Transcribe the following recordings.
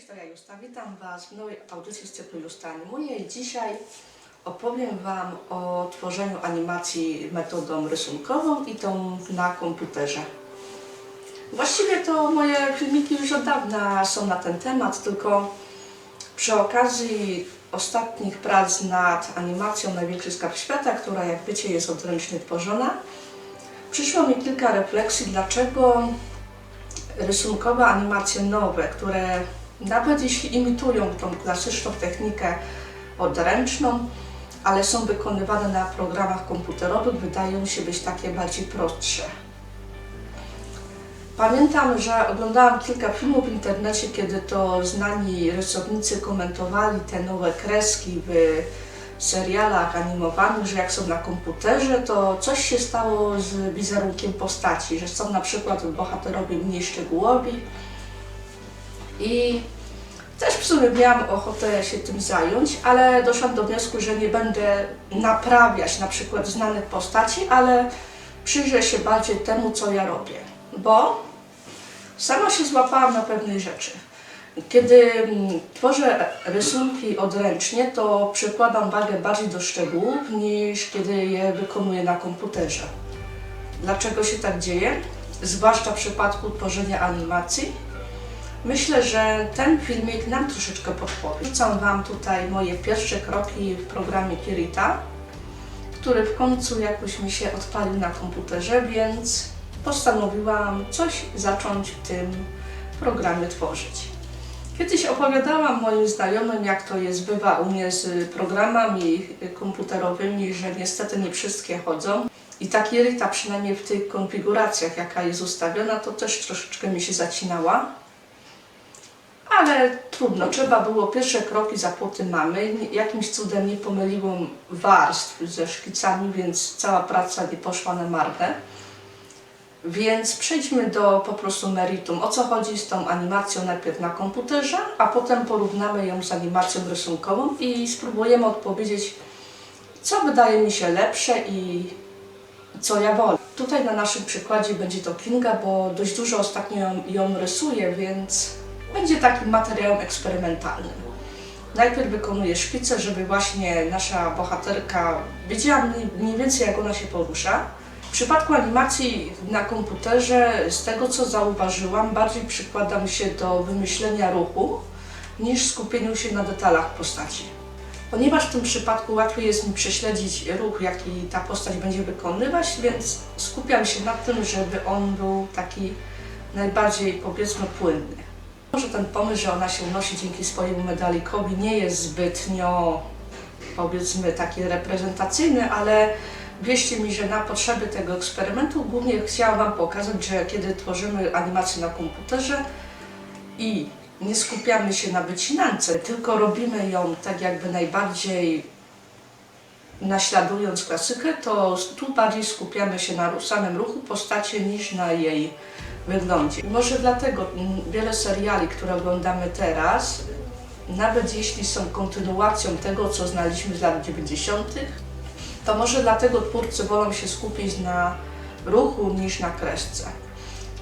Cześć, ja Justa. Witam Was w nowej audycji z cyklu Justa Animuje i dzisiaj opowiem Wam o tworzeniu animacji metodą rysunkową i tą na komputerze. Właściwie to moje filmiki już od dawna są na ten temat, tylko przy okazji ostatnich prac nad animacją Największy Skarb Świata, która jak wiecie jest odręcznie tworzona, przyszło mi kilka refleksji, dlaczego rysunkowe animacje nowe, które nawet jeśli imitują tą klasyczną technikę odręczną, ale są wykonywane na programach komputerowych, wydają się być takie bardziej prostsze. Pamiętam, że oglądałam kilka filmów w internecie, kiedy to znani rysownicy komentowali te nowe kreski w serialach animowanych, że jak są na komputerze, to coś się stało z wizerunkiem postaci, że są na przykład bohaterowie mniej szczegółowi. I też w sumie miałam ochotę się tym zająć, ale doszłam do wniosku, że nie będę naprawiać na przykład znanych postaci, ale przyjrzę się bardziej temu, co ja robię. Bo sama się złapałam na pewnej rzeczy. Kiedy mm, tworzę rysunki odręcznie, to przykładam wagę bardziej do szczegółów niż kiedy je wykonuję na komputerze. Dlaczego się tak dzieje? Zwłaszcza w przypadku tworzenia animacji. Myślę, że ten filmik nam troszeczkę podpowie. Rzucam Wam tutaj moje pierwsze kroki w programie Kirita, który w końcu jakoś mi się odpalił na komputerze, więc postanowiłam coś zacząć w tym programie tworzyć. Kiedyś opowiadałam moim znajomym, jak to jest, bywa u mnie z programami komputerowymi, że niestety nie wszystkie chodzą. I ta Kirita, przynajmniej w tych konfiguracjach, jaka jest ustawiona, to też troszeczkę mi się zacinała. Ale trudno, trzeba było pierwsze kroki za płoty mamy. Jakimś cudem nie pomyliłam warstw ze szkicami, więc cała praca nie poszła na marne. Więc przejdźmy do po prostu meritum. O co chodzi z tą animacją najpierw na komputerze, a potem porównamy ją z animacją rysunkową i spróbujemy odpowiedzieć, co wydaje mi się lepsze i co ja wolę. Tutaj na naszym przykładzie będzie to Kinga, bo dość dużo ostatnio ją, ją rysuję, więc będzie takim materiałem eksperymentalnym. Najpierw wykonuję szkice, żeby właśnie nasza bohaterka wiedziała mniej więcej jak ona się porusza. W przypadku animacji na komputerze, z tego co zauważyłam, bardziej przykładam się do wymyślenia ruchu niż skupieniu się na detalach postaci. Ponieważ w tym przypadku łatwiej jest mi prześledzić ruch, jaki ta postać będzie wykonywać, więc skupiam się na tym, żeby on był taki najbardziej powiedzmy płynny. Może ten pomysł, że ona się unosi dzięki swojemu medalikowi nie jest zbytnio powiedzmy taki reprezentacyjny, ale wierzcie mi, że na potrzeby tego eksperymentu głównie chciałam Wam pokazać, że kiedy tworzymy animację na komputerze i nie skupiamy się na wycinance, tylko robimy ją tak jakby najbardziej naśladując klasykę, to tu bardziej skupiamy się na samym ruchu postaci niż na jej wyglądzie. Może dlatego wiele seriali, które oglądamy teraz, nawet jeśli są kontynuacją tego, co znaliśmy z lat 90., to może dlatego twórcy wolą się skupić na ruchu niż na kresce.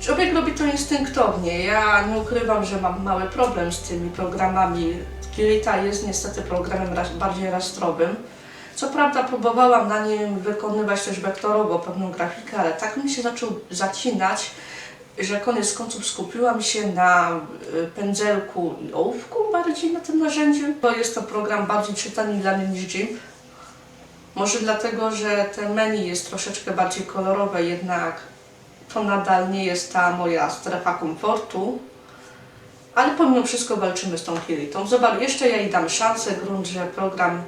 Człowiek robi to instynktownie. Ja nie ukrywam, że mam mały problem z tymi programami. Kirita jest niestety programem bardziej rastrowym. Co prawda próbowałam na nim wykonywać też wektorowo pewną grafikę, ale tak mi się zaczął zacinać, że koniec końców skupiłam się na y, pędzelku i ołówku bardziej na tym narzędziu, bo jest to program bardziej czytelny dla mnie niż Jim. Może dlatego, że te menu jest troszeczkę bardziej kolorowe, jednak to nadal nie jest ta moja strefa komfortu. Ale pomimo wszystko walczymy z tą Kiritą. Zobacz, jeszcze ja jej dam szansę, grunt, że program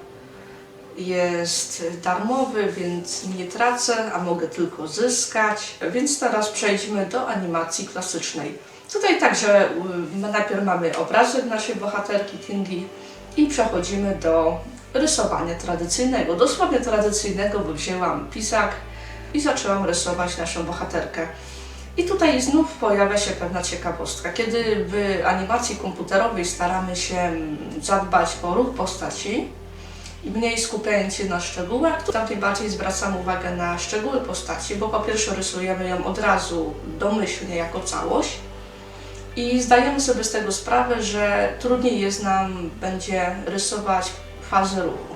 jest darmowy, więc nie tracę, a mogę tylko zyskać. Więc teraz przejdźmy do animacji klasycznej. Tutaj także y, najpierw mamy obrazek naszej bohaterki Kingi i przechodzimy do rysowania tradycyjnego. Dosłownie tradycyjnego, bo wzięłam pisak i zaczęłam rysować naszą bohaterkę. I tutaj znów pojawia się pewna ciekawostka. Kiedy w animacji komputerowej staramy się mm, zadbać o ruch postaci mniej skupiając się na szczegółach, to tym bardziej zwracam uwagę na szczegóły postaci, bo po pierwsze rysujemy ją od razu domyślnie jako całość I zdajemy sobie z tego sprawę, że trudniej jest nam będzie rysować fazy ruchu.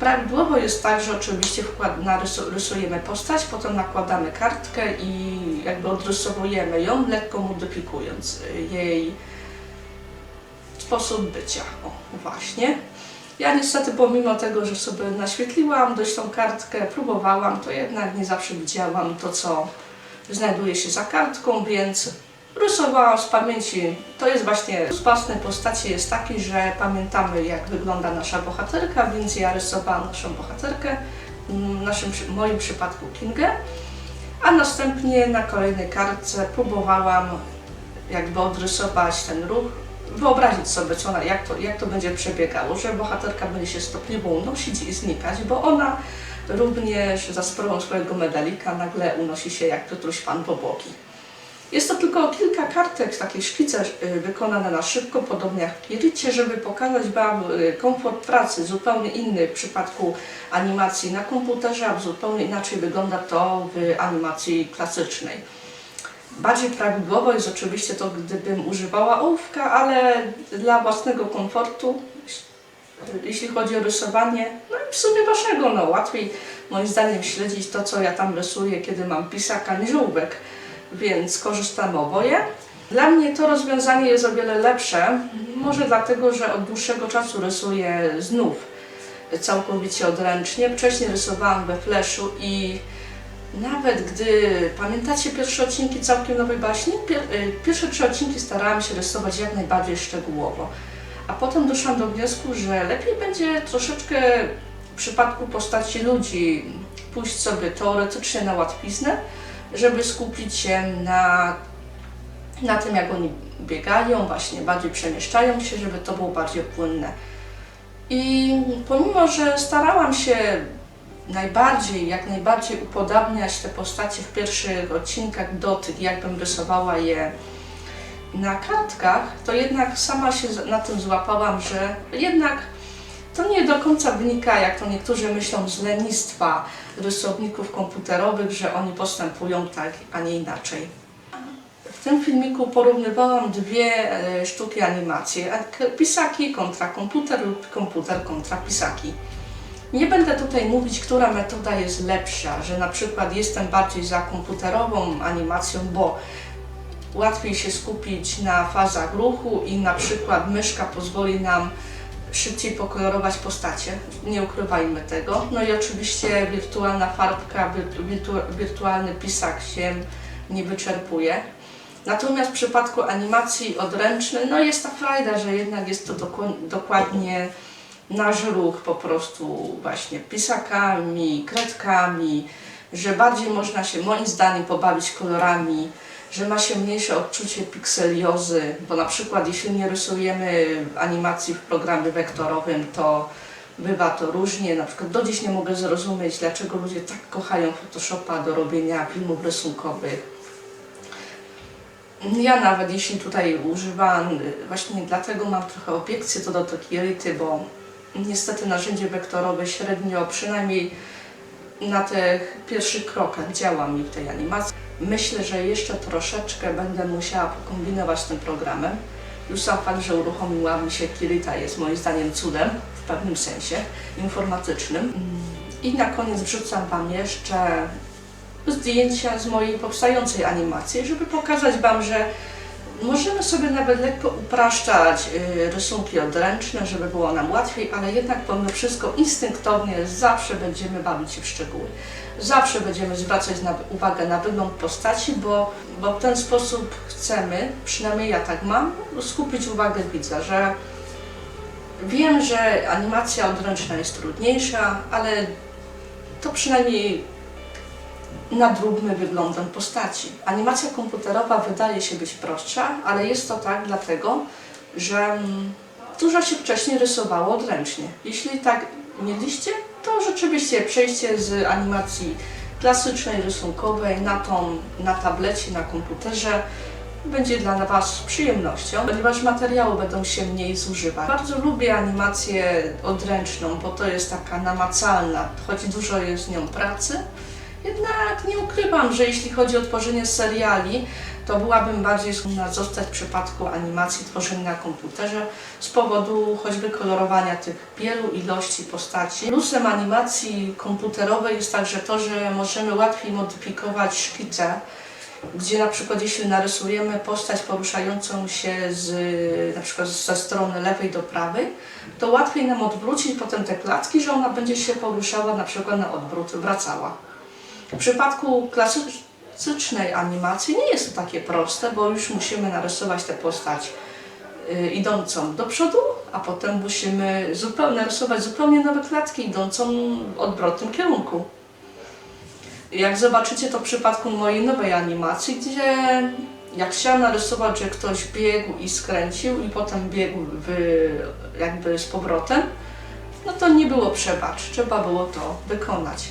Prawidłowo jest tak, że oczywiście wkład, narysu, rysujemy postać, potem nakładamy kartkę i jakby odrysowujemy ją, lekko modyfikując jej sposób bycia. O, właśnie. Ja niestety pomimo tego, że sobie naświetliłam dość tą kartkę, próbowałam, to jednak nie zawsze widziałam to, co znajduje się za kartką, więc rysowałam z pamięci. To jest właśnie z własnej postaci jest taki, że pamiętamy jak wygląda nasza bohaterka, więc ja rysowałam naszą bohaterkę, w naszym, przy- moim przypadku Kingę, a następnie na kolejnej kartce próbowałam jakby odrysować ten ruch, wyobrazić sobie, co ona, jak, to, jak to będzie przebiegało, że bohaterka będzie się stopniowo unosić i znikać, bo ona również za sprawą swojego medalika nagle unosi się jak Piotruś Pan po. Jest to tylko kilka kartek, takie szkice y, wykonane na szybko, podobnie jak w Kiricie, żeby pokazać Wam y, komfort pracy, zupełnie inny w przypadku animacji na komputerze, a zupełnie inaczej wygląda to w animacji klasycznej. Bardziej prawidłowo jest oczywiście to, gdybym używała ołówka, ale dla własnego komfortu, jeśli chodzi o rysowanie, no i w sumie waszego, no łatwiej moim zdaniem śledzić to, co ja tam rysuję, kiedy mam pisaka niż ołówek, więc korzystam oboje. Dla mnie to rozwiązanie jest o wiele lepsze, może dlatego, że od dłuższego czasu rysuję znów całkowicie odręcznie. Wcześniej rysowałam we Flashu i nawet gdy pamiętacie pierwsze odcinki całkiem nowej baśni, y, pierwsze trzy odcinki starałam się rysować jak najbardziej szczegółowo. A potem doszłam do wniosku, że lepiej będzie troszeczkę w przypadku postaci ludzi pójść sobie teoretycznie na łatwiznę, żeby skupić się na, na tym, jak oni biegają, właśnie bardziej przemieszczają się, żeby to było bardziej płynne. I pomimo, że starałam się najbardziej, jak najbardziej upodabniać te postacie w pierwszych odcinkach do tych, jakbym rysowała je na kartkach, to jednak sama się na tym złapałam, że jednak to nie do końca wynika, jak to niektórzy myślą, z lenistwa rysowników komputerowych, że oni postępują tak, a nie inaczej. W tym filmiku porównywałam dwie e, sztuki animacji, pisaki kontra komputer lub komputer kontra pisaki. Nie będę tutaj mówić, która metoda jest lepsza, że na przykład jestem bardziej za komputerową animacją, bo łatwiej się skupić na fazach ruchu i na przykład myszka pozwoli nam szybciej pokolorować postacie. Nie ukrywajmy tego. No i oczywiście wirtualna farbka, wirtu, wirtu, wirtualny pisak się nie wyczerpuje. Natomiast w przypadku animacji odręcznej, no jest ta frajda, że jednak jest to dokładnie nasz ruch po prostu właśnie pisakami, kredkami, że bardziej można się moim zdaniem pobawić kolorami, że ma się mniejsze odczucie pikseliozy, bo na przykład jeśli nie rysujemy animacji w programie wektorowym, to bywa to różnie. Na przykład do dziś nie mogę zrozumieć, dlaczego ludzie tak kochają Photoshopa do robienia filmów rysunkowych. Ja nawet jeśli tutaj używałam, y, właśnie dlatego mam trochę obiekcje co do Tokirity, bo niestety narzędzie wektorowe średnio, przynajmniej na tych pierwszych krokach działa mi w tej animacji. Myślę, że jeszcze troszeczkę będę musiała pokombinować z tym programem. Już sam fakt, że uruchomiła mi się Kirita jest moim zdaniem cudem, w pewnym sensie informatycznym. I na koniec wrzucam Wam jeszcze zdjęcia z mojej powstającej animacji, żeby pokazać Wam, że możemy sobie nawet lekko upraszczać y, rysunki odręczne, żeby było nam łatwiej, ale jednak pomimo wszystko instynktownie zawsze będziemy bawić się w szczegóły. Zawsze będziemy zwracać na, uwagę na wygląd postaci, bo, bo w ten sposób chcemy, przynajmniej ja tak mam, skupić uwagę widza, że wiem, że animacja odręczna jest trudniejsza, ale to przynajmniej nadróbmy wyglądem postaci. Animacja komputerowa wydaje się być prostsza, ale jest to tak dlatego, że mm, dużo się wcześniej rysowało odręcznie. Jeśli tak mieliście, to rzeczywiście przejście z animacji klasycznej, rysunkowej na tą, na tablecie, na komputerze będzie dla Was przyjemnością, ponieważ materiały będą się mniej zużywać. Bardzo lubię animację odręczną, bo to jest taka namacalna, choć dużo jest z nią pracy. Jednak nie ukrywam, że jeśli chodzi o tworzenie seriali, to byłabym bardziej skłonna zostać w przypadku animacji tworzenia na komputerze z powodu choćby kolorowania tych wielu ilości postaci. Plusem animacji komputerowej jest także to, że możemy łatwiej modyfikować szkice, gdzie na przykład jeśli narysujemy postać poruszającą się z, na przykład ze strony lewej do prawej, to łatwiej nam odwrócić potem te klatki, że ona będzie się poruszała na przykład na odwrót, wracała. W przypadku klasycznej animacji nie jest to takie proste, bo już musimy narysować tę postać y, idącą do przodu, a potem musimy zupełnie narysować zupełnie nowe klatki idącą w odwrotnym kierunku. Jak zobaczycie to w przypadku mojej nowej animacji, gdzie jak chciałam narysować, że ktoś biegł i skręcił i potem biegł jakby z powrotem, no to nie było przebacz, trzeba było to wykonać.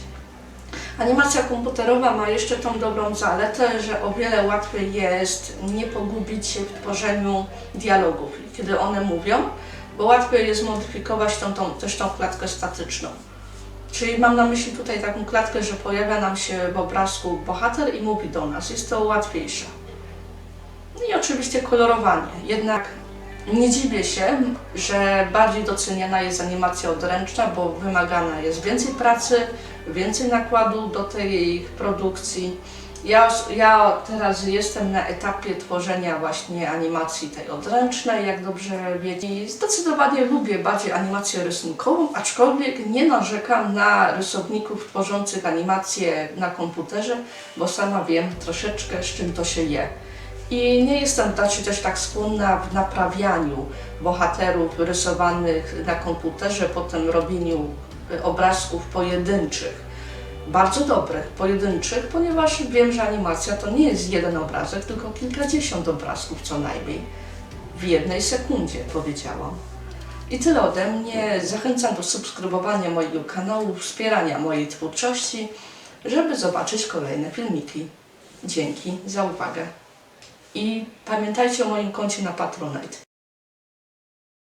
Animacja komputerowa ma jeszcze tą dobrą zaletę, że o wiele łatwiej jest nie pogubić się w tworzeniu dialogów, kiedy one mówią, bo łatwiej jest modyfikować tą, tą, też tą klatkę statyczną. Czyli mam na myśli tutaj taką klatkę, że pojawia nam się w obrazku bohater i mówi do nas. Jest to łatwiejsze. No I oczywiście kolorowanie. Jednak nie dziwię się, że bardziej doceniana jest animacja odręczna, bo wymagana jest więcej pracy, więcej nakładu do tej produkcji. Ja, ja teraz jestem na etapie tworzenia właśnie animacji tej odręcznej, jak dobrze wiecie. I Zdecydowanie lubię bardziej animację rysunkową, aczkolwiek nie narzekam na rysowników tworzących animacje na komputerze, bo sama wiem troszeczkę z czym to się je. I nie jestem też tak skłonna w naprawianiu bohaterów rysowanych na komputerze, potem robieniu obrazków pojedynczych. Bardzo dobrych, pojedynczych, ponieważ wiem, że animacja to nie jest jeden obrazek, tylko kilkadziesiąt obrazków co najmniej. W jednej sekundzie powiedziałam. I tyle ode mnie. Zachęcam do subskrybowania mojego kanału, wspierania mojej twórczości, żeby zobaczyć kolejne filmiki. Dzięki za uwagę. I pamiętajcie o moim koncie na Patronite.